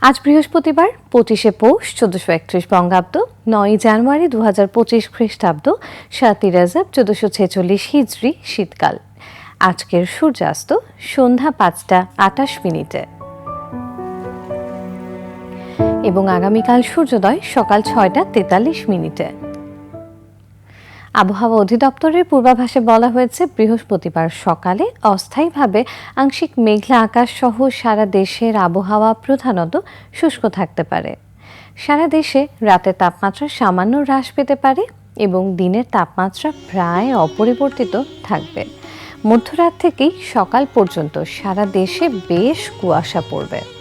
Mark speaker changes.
Speaker 1: আজ বৃহস্পতিবার, পঁচিশে পৌষ, চোদ্দশো একত্রিশ বঙ্গাব্দ নয় জানুয়ারি দু হাজার পঁচিশ খ্রিস্টাব্দ, সাতই রাজাব, চোদ্দশো ছেচল্লিশ হিজড়ি, শীতকাল। আজকের সূর্যাস্ত সন্ধ্যা পাঁচটা আটাশ মিনিটে। এবং আগামীকাল সূর্যোদয় সকাল ছয়টা তেতাল্লিশ মিনিটে। আবহাওয়া অধিদপ্তরের পূর্বাভাসে বলা হয়েছে, বৃহস্পতিবার সকালে অস্থায়ীভাবে আংশিক মেঘলা আকাশ সহ সারা দেশের আবহাওয়া প্রধানত শুষ্ক থাকতে পারে। সারা দেশে রাতের তাপমাত্রা সামান্য হ্রাস পেতে পারে এবং দিনের তাপমাত্রা প্রায় অপরিবর্তিত থাকবে। মধ্যরাত থেকেই সকাল পর্যন্ত সারা দেশে বেশ কুয়াশা পড়বে।